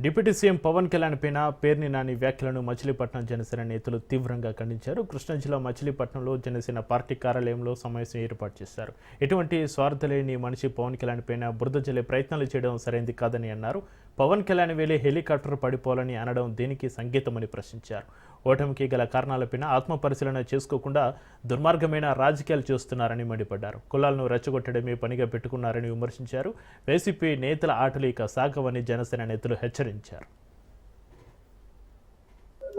Deputy CM Pawan Kalyan పైన పేర్ని నాని వ్యాఖ్యలను మచిలీపట్నం జనసేన నేతలు తీవ్రంగా ఖండించారు. కృష్ణా జిల్లా మచిలీపట్నంలో జనసేన పార్టీ కార్యాలయంలో సమావేశం ఏర్పాటు చేశారు. ఎటువంటి స్వార్థ లేని మనిషి పవన్ కళ్యాణ్ పైన బురద జల్లే ప్రయత్నాలు చేయడం సరైంది కాదని అన్నారు. పవన్ కళ్యాణ్ వేలే హెలికాప్టర్ పడిపోవాలని అనడం దీనికి సంకేతమని ప్రశ్నించారు. ఓటమికి గల కారణాలపైన ఆత్మ పరిశీలన చేసుకోకుండా దుర్మార్గమైన రాజకీయాలు చేస్తున్నారని మండిపడ్డారు. కులాలను రెచ్చగొట్టడమే పనిగా పెట్టుకున్నారని విమర్శించారు. వైసీపీ నేతల ఆటలు ఇక సాగవని జనసేన నేతలు హెచ్చరించారు.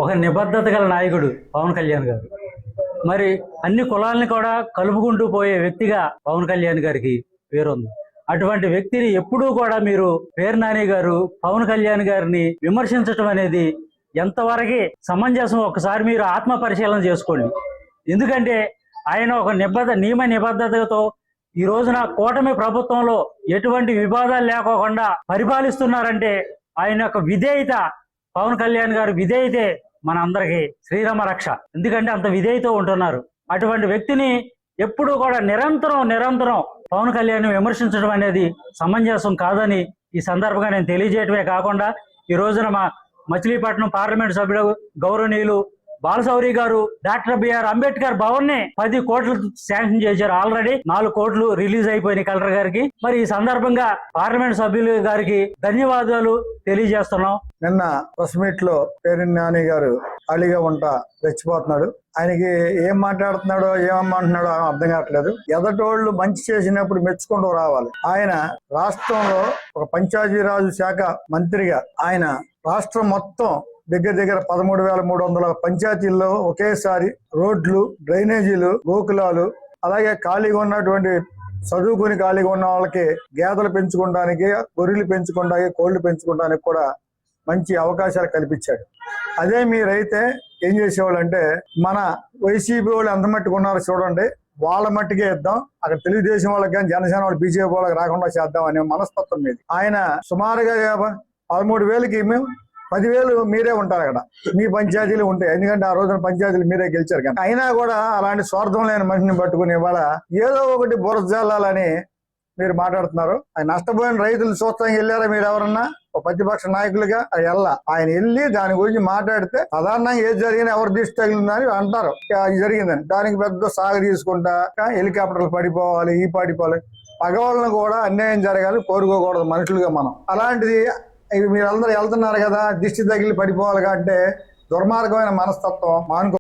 ఒక నిబద్ధత గల నాయకుడు పవన్ కళ్యాణ్ గారు. మరి అన్ని కులాలని కూడా కలుపుకుంటూ పోయే వ్యక్తిగా పవన్ కళ్యాణ్ గారికి పేరుంది. అటువంటి వ్యక్తిని ఎప్పుడూ కూడా మీరు పేరు నాని గారు పవన్ కళ్యాణ్ గారిని విమర్శించటం అనేది ఎంతవరకు సమంజసం ఒకసారి మీరు ఆత్మ పరిశీలన చేసుకోండి. ఎందుకంటే ఆయన ఒక నిబద్ధ నియమ నిబద్ధతతో ఈ రోజున కూటమి ప్రభుత్వంలో ఎటువంటి వివాదాలు లేకోకుండా పరిపాలిస్తున్నారంటే ఆయన యొక్క విధేయత పవన్ కళ్యాణ్ గారు విధేయతే మన అందరికీ శ్రీరామ రక్ష. ఎందుకంటే అంత విధేయతో ఉంటున్నారు. అటువంటి వ్యక్తిని ఎప్పుడూ కూడా నిరంతరం నిరంతరం పవన్ కళ్యాణ్ విమర్శించడం అనేది సమంజసం కాదని ఈ సందర్భంగా నేను తెలియజేయటమే కాకుండా ఈ రోజున మా మచిలీపట్నం పార్లమెంట్ సభ్యుడు గౌరవనీయులు బాలసౌరి గారు డాక్టర్ బిఆర్ అంబేద్కర్ భవన్ని పది కోట్లు శాంక్షన్ చేశారు. ఆల్రెడీ నాలుగు కోట్లు రిలీజ్ అయిపోయినాయి కలెక్టర్ గారికి. మరి ఈ సందర్భంగా పార్లమెంట్ సభ్యులు గారికి ధన్యవాదాలు తెలియజేస్తున్నాం. నిన్న ప్రెస్ మీట్లో పేరు నాని గారు ఖాళీగా ఉంటా రెచ్చిపోతున్నాడు. ఆయనకి ఏం మాట్లాడుతున్నాడో ఏమమ్మంటున్నాడో అర్థం కావట్లేదు. ఎదటోళ్ళు మంచి చేసినప్పుడు మెచ్చుకుంటూ రావాలి. ఆయన రాష్ట్రంలో ఒక పంచాయతీరాజు శాఖ మంత్రిగా ఆయన రాష్ట్రం మొత్తం దగ్గర దగ్గర పదమూడు వేల మూడు వందల పంచాయతీల్లో ఒకేసారి రోడ్లు డ్రైనేజీలు గోకులాలు అలాగే ఖాళీగా ఉన్నటువంటి చదువుకుని ఖాళీగా ఉన్న వాళ్ళకి గేదెలు పెంచుకోవడానికి గొర్రెలు పెంచుకోవడానికి కోళ్ళు పెంచుకోవడానికి కూడా మంచి అవకాశాలు కల్పించాడు. అదే మీరైతే ఏం చేసేవాళ్ళు అంటే మన వైసీపీ వాళ్ళు ఎంత మట్టుకు ఉన్నారో చూడండి వాళ్ళ మట్టుకే ఇద్దాం అక్కడ తెలుగుదేశం వాళ్ళకి కానీ జనసేన వాళ్ళు బీజేపీ వాళ్ళకి రాకుండా చేద్దాం అనే మనస్తత్వం మీద. ఆయన సుమారుగా పదమూడు వేలకి మేము పదివేలు మీరే ఉంటారు అక్కడ. మీ పంచాయతీలు ఉంటాయి. ఎందుకంటే ఆ రోజున పంచాయతీలు మీరే గెలిచారు కానీ అయినా కూడా అలాంటి స్వార్థం లేని మనిషిని పట్టుకుని ఇవాళ ఏదో ఒకటి బురజల్లాలని మీరు మాట్లాడుతున్నారు. ఆయన నష్టపోయిన రైతులు చూస్తానికి వెళ్ళారా మీరు ఎవరన్నా? ఒక ప్రతిపక్ష నాయకులుగా అది వెళ్ళ. ఆయన వెళ్ళి దాని గురించి మాట్లాడితే సాధారణంగా ఏది జరిగినా ఎవరు దిష్టి తగిలిందని అంటారు. అది జరిగిందని దానికి పెద్ద సాగు తీసుకుంటా "ఆ, హెలికాప్టర్లు పడిపోవాలి ఈ పడిపోవాలి పగవాళ్ళను కూడా అన్యాయం జరగాలి కోరుకోకూడదు మనుషులుగా మనం. అలాంటిది ఇవి మీరందరూ వెళ్తున్నారు కదా దిష్టి తగిలి పడిపోవాలి అంటే దుర్మార్గమైన మనస్తత్వం మానుకో